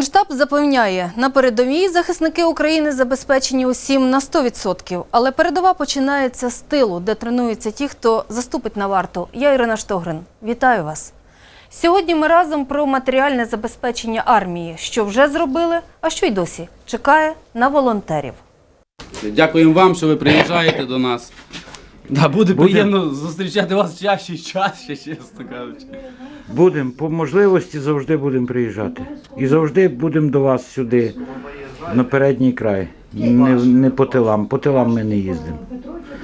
Генштаб запевняє, на передовій захисники України забезпечені усім на 100%. Але передова починається з тилу, де тренуються ті, хто заступить на варту. Я Ірина Штогрин. Вітаю вас. Сьогодні ми разом про матеріальне забезпечення армії, що вже зробили, а що й досі чекає на волонтерів. Дякуємо вам, що ви приїжджаєте до нас. Да, буде приємно зустрічати вас чаще і чаще, чесно кажучи. Будемо, по можливості завжди будемо приїжджати. І завжди будемо до вас сюди, на передній край. Не, не по тилам. По тилам ми не їздимо.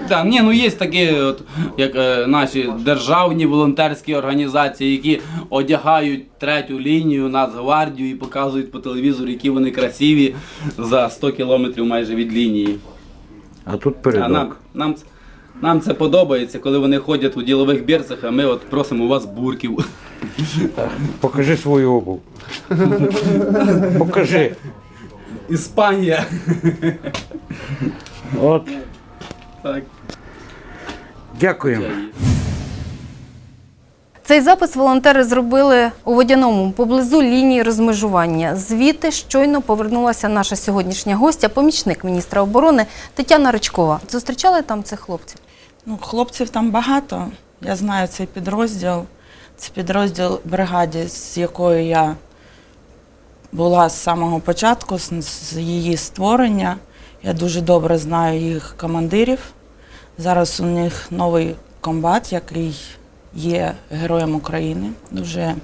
Да, ні, ну є такі, от, як е, наші державні волонтерські організації, які одягають третю лінію Нацгвардію і показують по телевізору, які вони красиві за 100 кілометрів майже від лінії. А тут А передок. нам, нам, нам це подобається, коли вони ходять у ділових берцях, а ми от просимо у вас бурків. Покажи свою обув. Покажи. Іспанія. От, Так. дякуємо. Цей запис волонтери зробили у водяному поблизу лінії розмежування. Звідти щойно повернулася наша сьогоднішня гостя, помічник міністра оборони Тетяна Ричкова. Зустрічали там цих хлопців? Ну, хлопців там багато. Я знаю цей підрозділ. Це підрозділ бригаді, з якою я була з самого початку, з, її створення. Я дуже добре знаю їх командирів. Зараз у них новий комбат, який є героєм України. Дуже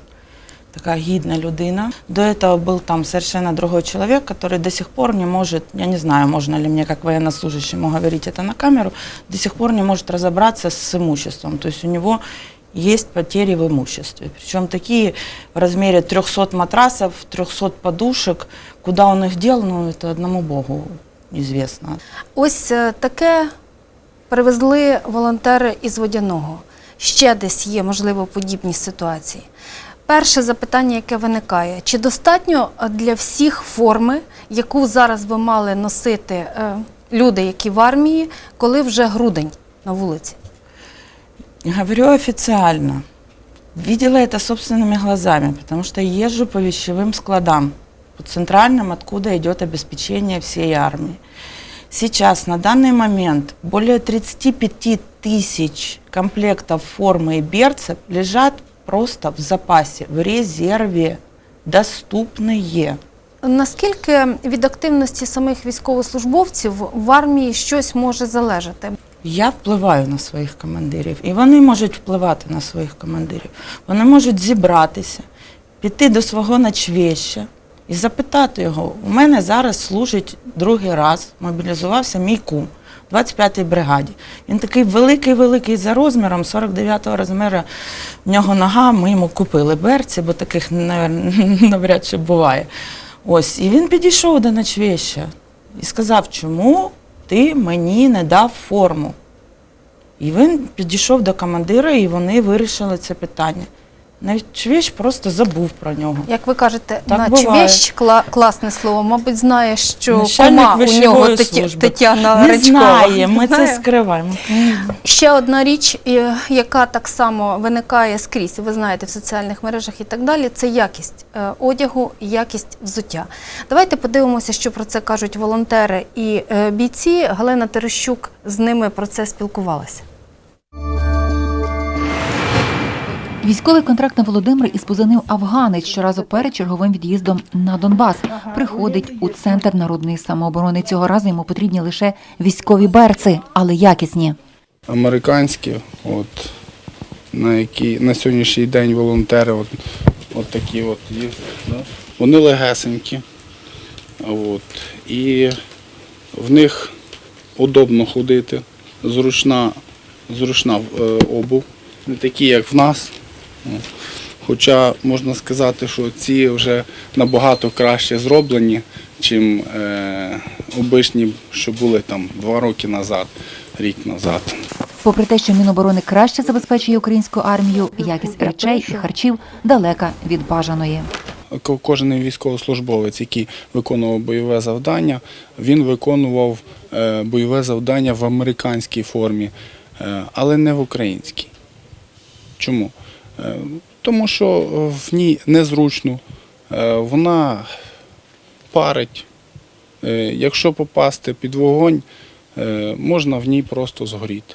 такая гидная людина. До этого был там совершенно другой человек, который до сих пор не может, я не знаю, можно ли мне как военнослужащему говорить это на камеру, до сих пор не может разобраться с имуществом. То есть у него есть потери в имуществе. Причем такие в размере 300 матрасов, 300 подушек. Куда он их дел, ну это одному Богу известно. Ось е, таке привезли волонтери із водяного. Ще десь є, можливо, подібні ситуації. Перше запитання, яке виникає: чи достатньо е, для всіх форми, яку зараз би мали носити е, люди, які в армії, коли вже грудень на вулиці? Говорю официально. Видела это собственными глазами, потому что езжу по вещевым складам, по центральным, откуда идет обеспечение всей армии. Сейчас, на данный момент, более 35 тысяч комплектов формы и берцев лежат просто в запасе, в резерве, доступные. Наскільки від активності самих військовослужбовців в армії щось може залежати? Я впливаю на своїх командирів, і вони можуть впливати на своїх командирів. Вони можуть зібратися, піти до свого начвеща і запитати його. У мене зараз служить другий раз, мобілізувався мій кум. В 25-й бригаді. Він такий великий-великий за розміром, 49-го розміру в нього нога, ми йому купили берці, бо таких навряд чи буває. Ось, і він підійшов до начвеща і сказав, чому ти мені не дав форму. І він підійшов до командира, і вони вирішили це питання. Начвещ просто забув про нього. Як ви кажете, Так на чвіщ кла- класне слово, мабуть, знає, що Начальник кома у нього вищової Тетяна не Ричкова. знає, ми Знає? це скриваємо. Ще одна річ, яка так само виникає скрізь, ви знаєте, в соціальних мережах і так далі, це якість е, одягу, якість взуття. Давайте подивимося, що про це кажуть волонтери і е, бійці. Галина Терещук з ними про це спілкувалася. Військовий контрактний Володимир із позивним Афганець щоразу перед черговим від'їздом на Донбас приходить у центр народної самооборони. Цього разу йому потрібні лише військові берци, але якісні. американські, от, на які на сьогоднішній день волонтери от, от такі от є. Вони легесенькі. От, і в них удобно ходити, зручна, зручна е, обув, не такі, як в нас. Хоча можна сказати, що ці вже набагато краще зроблені, чим е, обичні, що були там два роки назад, рік назад. Попри те, що Міноборони краще забезпечує українську армію, якість речей і харчів далека від бажаної. Кожен військовослужбовець, який виконував бойове завдання, він виконував е, бойове завдання в американській формі, е, але не в українській. Чому? Е, Тому що в ній незручно, е, вона парить. Е, Якщо попасти під вогонь, можна в ній просто згоріти.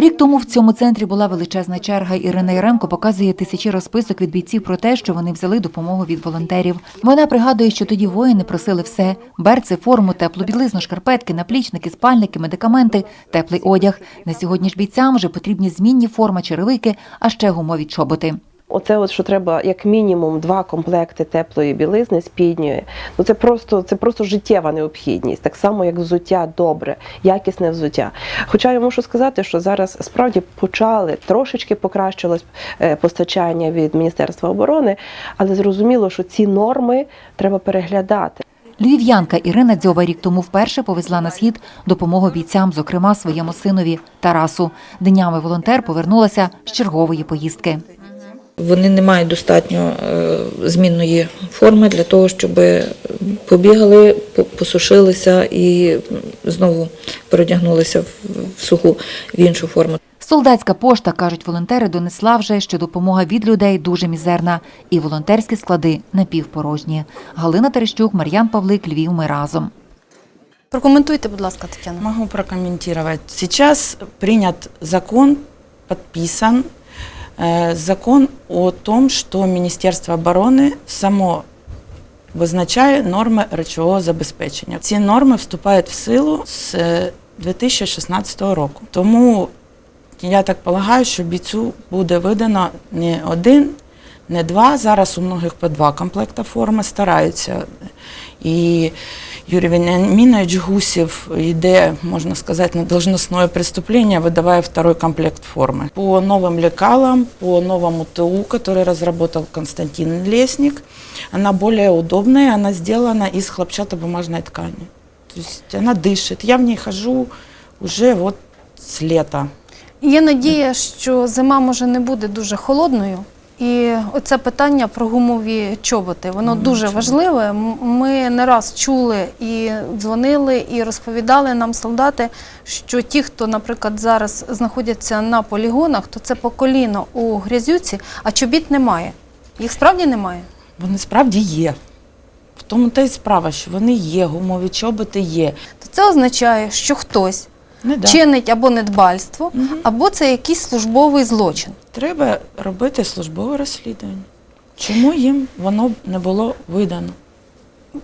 Рік тому в цьому центрі була величезна черга. Ірина Яремко показує тисячі розписок від бійців про те, що вони взяли допомогу від волонтерів. Вона пригадує, що тоді воїни просили все: берці, форму, теплу білизну, шкарпетки, наплічники, спальники, медикаменти, теплий одяг. На сьогодні ж бійцям вже потрібні змінні форма, черевики, а ще гумові чоботи. Оце, от що треба як мінімум два комплекти теплої білизни спідньої. Ну це просто це просто життєва необхідність, так само як взуття добре, якісне взуття. Хоча я мушу сказати, що зараз справді почали трошечки покращилось е, постачання від Міністерства оборони, але зрозуміло, що ці норми треба переглядати. Львів'янка Ірина Дзьоба рік тому вперше повезла на схід допомогу бійцям, зокрема своєму синові Тарасу. Днями волонтер повернулася з чергової поїздки. Вони не мають достатньо е, змінної форми для того, щоб побігали, посушилися і знову переодягнулися в суху в іншу форму. Солдатська пошта, кажуть волонтери, донесла вже, що допомога від людей дуже мізерна, і волонтерські склади напівпорожні. Галина Терещук, Мар'ян Павлик, Львів. Ми разом. Прокоментуйте, будь ласка, Тетяна. Могу прокомментировать. Сейчас принят закон, подписан э, закон о том, что Министерство обороны само визначає норми речового забезпечення. Ці норми вступають в силу з е, 2016 року. Тому я так полагаю, що бійцю буде видано не один, не два. Зараз у многих по два комплекта форми стараються. І Юрій Веніамінович Гусів йде, можна сказати, на должностное преступление, выдавая второй комплект формы. По новым лекалам, по новому ТУ, который разработал Константин Лесник, она более удобная, она сделана из хлопчатобумажной ткани. То есть она дышит. Я в ней хожу уже вот с лета. Є надія, що зима може не буде дуже холодною. І оце питання про гумові чоботи, воно дуже важливе. Ми не раз чули і дзвонили, і розповідали нам солдати, що ті, хто, наприклад, зараз знаходяться на полігонах, то це по коліно у грязюці, а чобіт немає. Їх справді немає. Вони справді є. В тому та й справа, що вони є, гумові чоботи є. То це означає, що хтось Не да. чинить або недбальство, або це якийсь службовий злочин. Треба робити службове розслідування. Чому їм воно не було видано?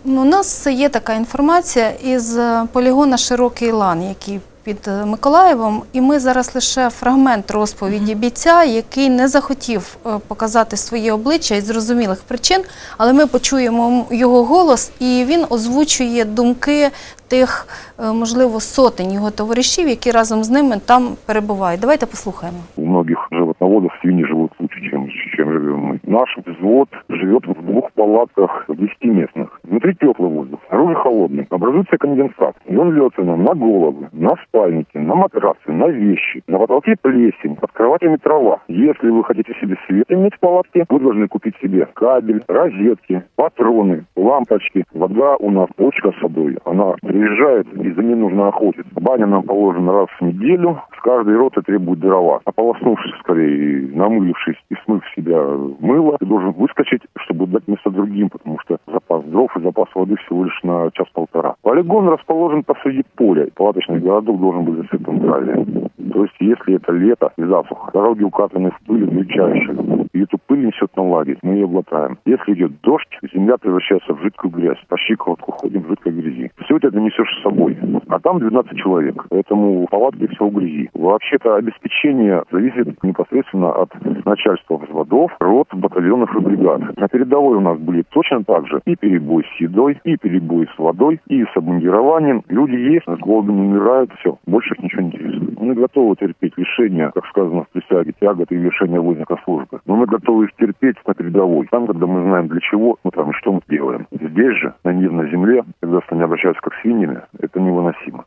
Ну, У нас є така інформація із полігона Широкий Лан, який під е, Миколаєвом, і ми зараз лише фрагмент розповіді бійця, який не захотів е, показати своє обличчя із зрозумілих причин, але ми почуємо м- його голос, і він озвучує думки тих, е, можливо, сотень його товаришів, які разом з ними там перебувають. Давайте послухаємо. У многих животноводов свиньи живут лучше, чем, чем живем мы. Наш взвод живет в двух палатках 10-местных. Внутри теплый воздух, Снаружи холодный. Образуется конденсат. И он льется нам на головы, на спальники, на матрасы, на вещи. На потолке плесень, под кроватями трава. Если вы хотите себе свет иметь в палатке, вы должны купить себе кабель, розетки, патроны, лампочки. Вода у нас бочка с водой. Она приезжает, и за ней нужно охотиться. Баня нам положена раз в неделю. С каждой роты требует дрова. Ополоснувшись скорее, намылившись и смыв себя мыло, ты должен выскочить, чтобы дать место другим, потому что запас дров и запас воды всего лишь на час-полтора. Полигон расположен посреди поля. Палаточный городок должен быть засыпан гравием. То есть, если это лето и засуха, дороги укатаны в пыли мельчайшие. И эту пыль несет на лагерь, мы ее глотаем. Если идет дождь, земля превращается в жидкую грязь. По щиколотку ходим в жидкой грязи. Все это несешь с собой. А там 12 человек, поэтому в палатке все в грязи. Вообще-то обеспечение зависит непосредственно от начальства взводов, рот, батальонов и бригад. На передовой у нас были точно так же и перебой с едой, и перебой с водой, и с обмундированием. Люди есть, с голодом умирают, все. Больше их ничего не интересует. Мы готовы терпеть лишения, как сказано в присяге, тягот и лишения возника службы. Но мы готовы их терпеть на передовой. Там, когда мы знаем для чего, мы там и что мы делаем. Здесь же, на мирной земле, когда с нами обращаются как с свиньями, это невыносимо.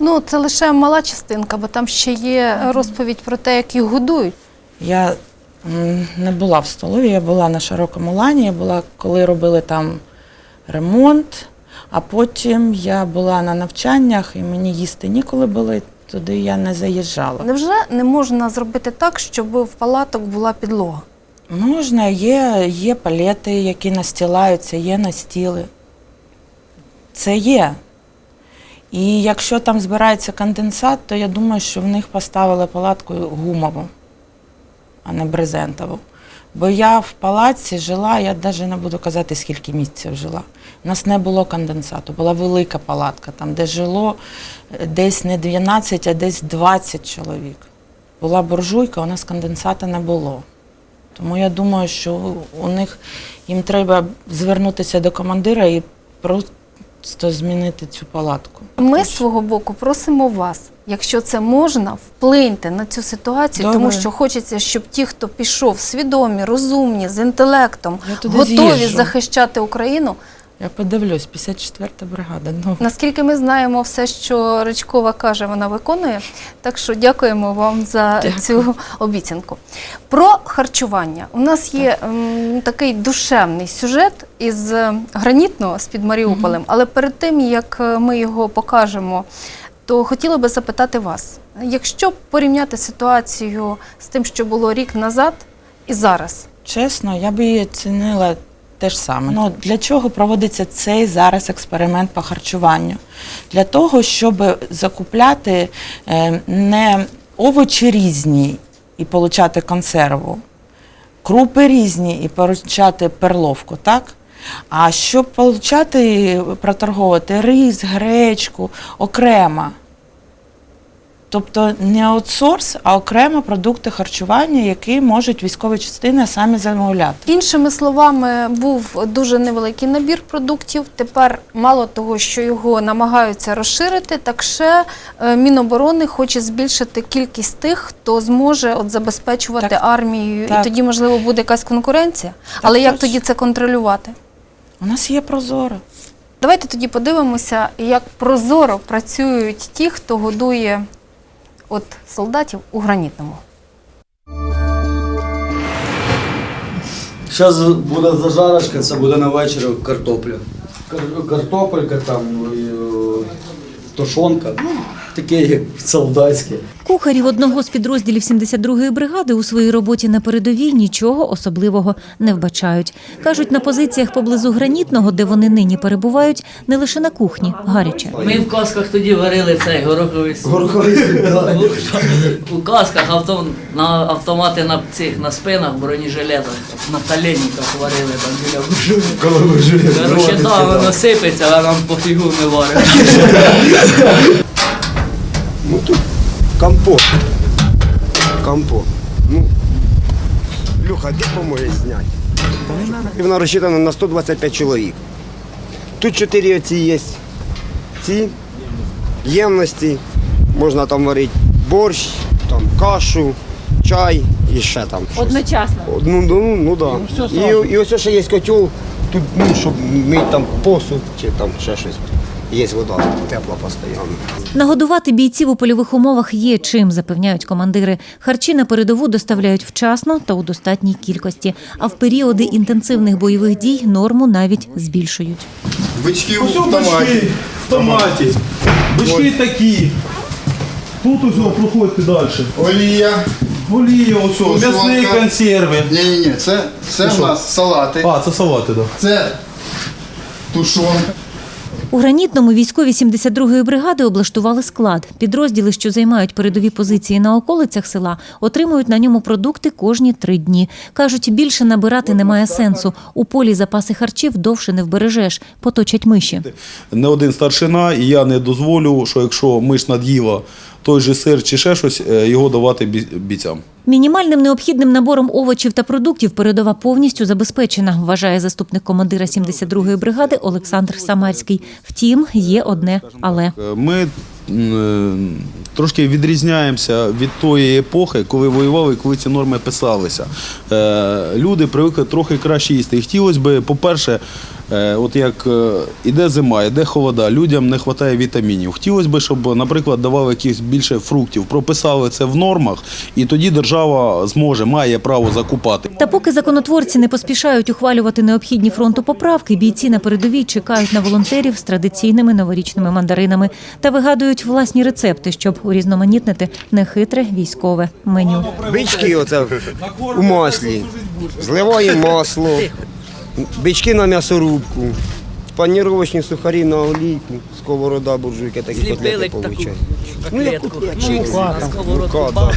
Ну, це лише мала частинка, бо там ще є розповідь про те, як їх годують. Я м, не була в столові, я була на широкому лані, я була, коли робили там ремонт, а потім я була на навчаннях і мені їсти ніколи було, і туди я не заїжджала. Невже не можна зробити так, щоб в палаток була підлога? Можна, є, є палети, які настілаються, є настіли. Це є. І якщо там збирається конденсат, то я думаю, що в них поставили палатку гумову, а не брезентову. Бо я в палаці жила, я навіть не буду казати, скільки місяців жила. У нас не було конденсату, була велика палатка, там, де жило е, десь не 12, а десь 20 чоловік. Була буржуйка, у нас конденсата не було. Тому я думаю, що у них їм треба звернутися до командира і просто змінити цю палатку. Ми з свого боку просимо вас, якщо це можна, вплиньте на цю ситуацію, Добре. тому що хочеться, щоб ті, хто пішов свідомі, розумні, з інтелектом, готові з'їжджу. захищати Україну. Я подивлюсь, 54-та бригада. Ну, Наскільки ми знаємо, все, що Ричкова каже, вона виконує. Так що дякуємо вам за Дякую. цю обіцянку. Про харчування. У нас є м, такий душевний сюжет із е, гранітного з під Маріуполем, але перед тим як е, ми його покажемо, то хотіла би запитати вас, якщо порівняти ситуацію з тим, що було рік назад і зараз. чесно, я би її оцінила те ж саме. Ну, для чого проводиться цей зараз експеримент по харчуванню? Для того, щоб закупляти е, не овочі різні і отримати консерву, крупи різні і отримати перловку, так? А щоб отримати, проторговувати рис, гречку окремо. Тобто не аутсорс, а окремо продукти харчування, які можуть військові частини самі замовляти. Іншими словами, був дуже невеликий набір продуктів. Тепер мало того, що його намагаються розширити, так ще е, Міноборони хоче збільшити кількість тих, хто зможе от забезпечувати Так. армію, Так. і тоді можливо буде якась конкуренція. Але як точно. тоді це контролювати? У нас є прозоро. Давайте тоді подивимося, як прозоро працюють ті, хто годує от солдатів у гранітному. Зараз буде зажарочка, це буде на вечір картопля. Картопелька там, і, е, тушонка, ну, таке як солдатське. Кухарів одного з підрозділів 72-ї бригади у своїй роботі на передовій нічого особливого не вбачають. Кажуть, на позиціях поблизу гранітного, де вони нині перебувають, не лише на кухні гаряче. Ми в касках тоді варили цей гороховий суп. Гороховий суп, да. У касках авто, на автомати на цих на спинах, бронежилетах, на коленниках варили там біля бужуни. Короче, да, воно сипеться, а нам по фігу не варить. Ну тут компот. Компот. Ну, Люха, де поможеш зняти? І Вона розчитана на 125 чоловік. Тут чотири оці є. Ці ємності. Можна там варити борщ, там кашу, чай і ще там. щось. Одночасно. Ну, ну, ну да. і, і ось ще є котел, тут, ну, щоб мити там посуд чи там ще щось. Є вода тепла постійно. Нагодувати бійців у польових умовах є чим, запевняють командири. Харчі на передову доставляють вчасно та у достатній кількості. А в періоди інтенсивних бойових дій норму навіть збільшують. Бички Ось бички в томаті. Бички такі. Тут ось проходьте далі. Олія. Олія, ось м'ясні консерви. Ні, ні, ні, це, це в нас салати, А, це салати, так. це тушонка. У гранітному військові 72-ї бригади облаштували склад. Підрозділи, що займають передові позиції на околицях села, отримують на ньому продукти кожні три дні. Кажуть, більше набирати немає сенсу. У полі запаси харчів довше не вбережеш, поточать миші. Не один старшина, і я не дозволю, що якщо миш над'їла той же сир чи ще щось, е, його давати бій- бійцям. Мінімальним необхідним набором овочів та продуктів передова повністю забезпечена, вважає заступник командира 72-ї бригади Олександр Самарський. Втім, є одне але. Е, Ми е, трошки відрізняємося від тої епохи, коли воювали, коли ці норми писалися. Е, Люди привикли трохи краще їсти. І хотілося б, по-перше, От як е, іде зима, іде холода, людям не вистачає вітамінів. Хотілося б, щоб, наприклад, давали якихось більше фруктів, прописали це в нормах, і тоді держава зможе, має право закупати. Та поки законотворці не поспішають ухвалювати необхідні фронту поправки, бійці на передовій чекають на волонтерів з традиційними новорічними мандаринами та вигадують власні рецепти, щоб урізноманітнити нехитре військове меню. Бички оце у маслі, зливає масло, бички на м'ясорубку, паніровочні сухарі на олійку, сковорода буржуйка, такі Зліпили котлети таку получають. котлетку. Ну, на сковородку Мука, бах.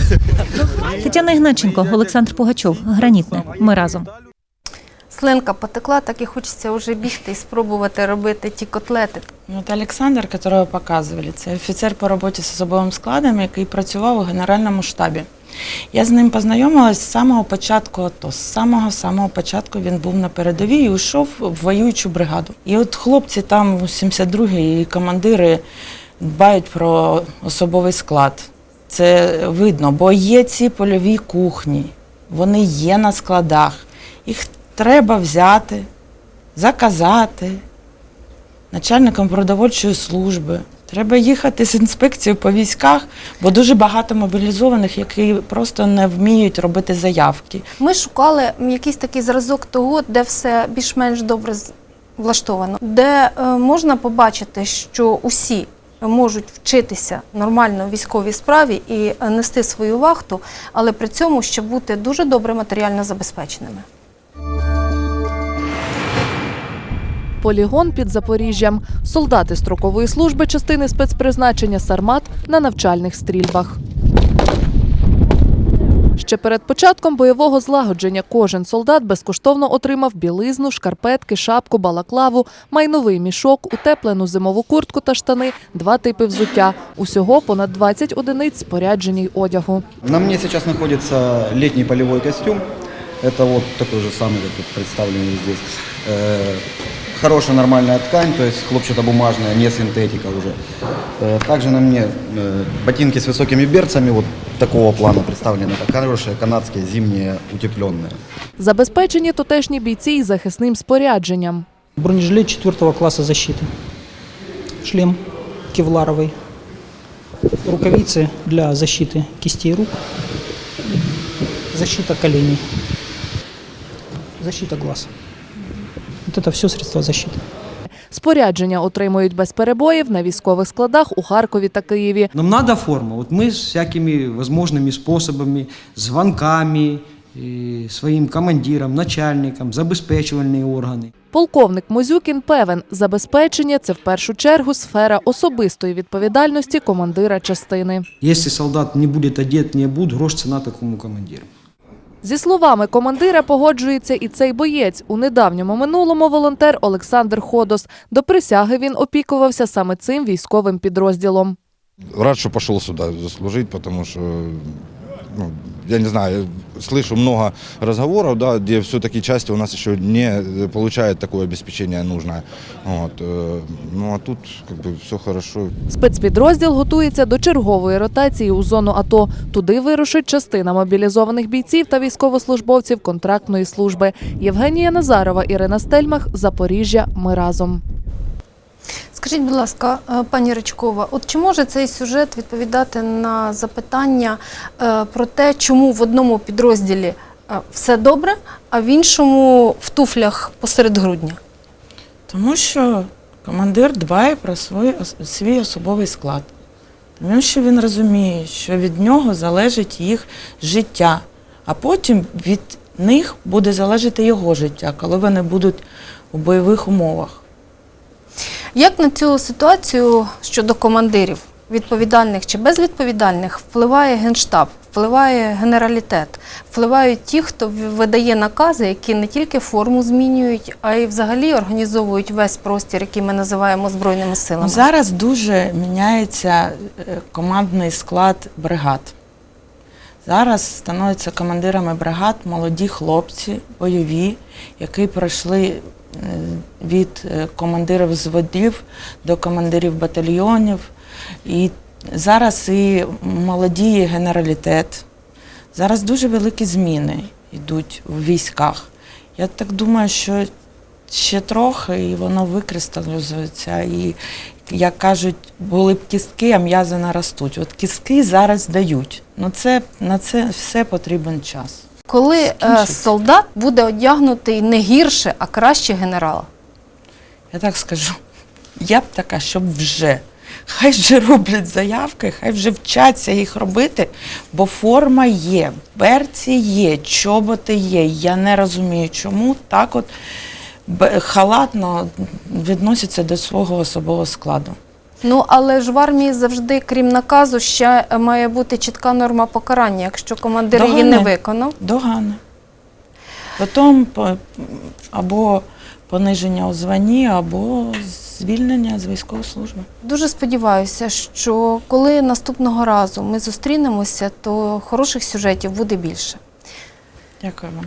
Тетяна Ігначенко, Олександр Пугачов, Гранітне. Ми разом. Слинка потекла, так і хочеться вже бігти і спробувати робити ті котлети. От Олександр, якого показували, це офіцер по роботі з особовим складом, який працював у Генеральному штабі. Я з ним познайомилась з самого початку АТО. З самого самого початку він був на передовій і йшов в воюючу бригаду. І от хлопці там 72-й і командири дбають про особовий склад. Це видно, бо є ці польові кухні, вони є на складах. Їх треба взяти, заказати начальником продовольчої служби. Треба їхати з інспекцією по військах, бо дуже багато мобілізованих, які просто не вміють робити заявки. Ми шукали якийсь такий зразок того, де все більш-менш добре влаштовано, де е, можна побачити, що усі можуть вчитися нормально в військовій справі і е, нести свою вахту, але при цьому ще бути дуже добре матеріально забезпеченими. Полігон під Запоріжжям. Солдати строкової служби частини спецпризначення Сармат на навчальних стрільбах. Ще перед початком бойового злагодження кожен солдат безкоштовно отримав білизну, шкарпетки, шапку, балаклаву, майновий мішок, утеплену зимову куртку та штани, два типи взуття. Усього понад 20 одиниць спорядження й одягу. На мне сейчас находится летний полевой костюм. Это вот такой же самый, как тут представленный здесь. Э, Хорошая нормальная ткань, то есть хлопчатобумажная, не синтетика уже. Э, Также на мне э, ботинки с высокими берцами, вот такого плана представлены. Это хорошие канадские, зимние, утепленные. Забезпечені тутешні бійці й захисним спорядженням. Бронежилет четвертого класса защиты. Шлем кевларовый. Рукавицы для защиты кистей рук. Защита коленей. Защита глаз. Вот это все средства защиты. Спорядження отримують без перебоїв на військових складах у Харкові та Києві. Нам надо форма. Вот мы с всякими возможными способами, звонками, и своим командирам, начальникам, забезпечувальні органи. Полковник Мозюкін певен, забезпечення це в першу чергу сфера особистої відповідальності командира частини. Если солдат не будет одет, не обут, грош цена такому командиру. Зі словами командира погоджується і цей боєць. У недавньому минулому волонтер Олександр Ходос. До присяги він опікувався саме цим військовим підрозділом. Рад, що пішов сюди заслужити, тому що. ну, я не знаю, слышу много разговоров, да, где все-таки части у нас еще не получают такое обеспечение нужное. Вот, э, ну а тут как бы все хорошо. Спецпідрозділ готується до чергової ротації у зону АТО. Туди вирушить частина мобілізованих бійців та військовослужбовців контрактної служби. Євгенія Назарова, Ірина Стельмах, Запоріжжя. Ми разом. Скажіть, будь ласка, е, пані Ричкова, от чи може цей сюжет відповідати на запитання е, про те, чому в одному підрозділі е, все добре, а в іншому в туфлях посеред грудня? Тому що командир дбає про свій, свій особовий склад. Тому що він розуміє, що від нього залежить їх життя, а потім від них буде залежати його життя, коли вони будуть у бойових умовах. Як на цю ситуацію щодо командирів, відповідальних чи безвідповідальних, впливає генштаб, впливає генералітет, впливають ті, хто видає накази, які не тільки форму змінюють, а й взагалі організовують весь простір, який ми називаємо збройними силами. Зараз дуже міняється е, командний склад бригад. Зараз становляться командирами бригад молоді хлопці, бойові, які пройшли е, від е, командирів зводів до командирів батальйонів. І зараз і молодіє генералітет. Зараз дуже великі зміни йдуть в військах. Я так думаю, що ще трохи, і воно викристалізується. І, як кажуть, були б кістки, а м'язи наростуть. От кістки зараз дають. Ну це, на це все потрібен час. Коли е, солдат буде одягнутий не гірше, а краще генерала? Я так скажу, я б така, щоб вже. Хай вже роблять заявки, хай вже вчаться їх робити, бо форма є, берці є, чоботи є. Я не розумію, чому так от халатно відносяться до свого особового складу. Ну але ж в армії завжди, крім наказу, ще має бути чітка норма покарання, якщо командир її не виконав. Догани. Потім або пониження у званні, або звільнення з військової служби. Дуже сподіваюся, що коли наступного разу ми зустрінемося, то хороших сюжетів буде більше. Дякую вам.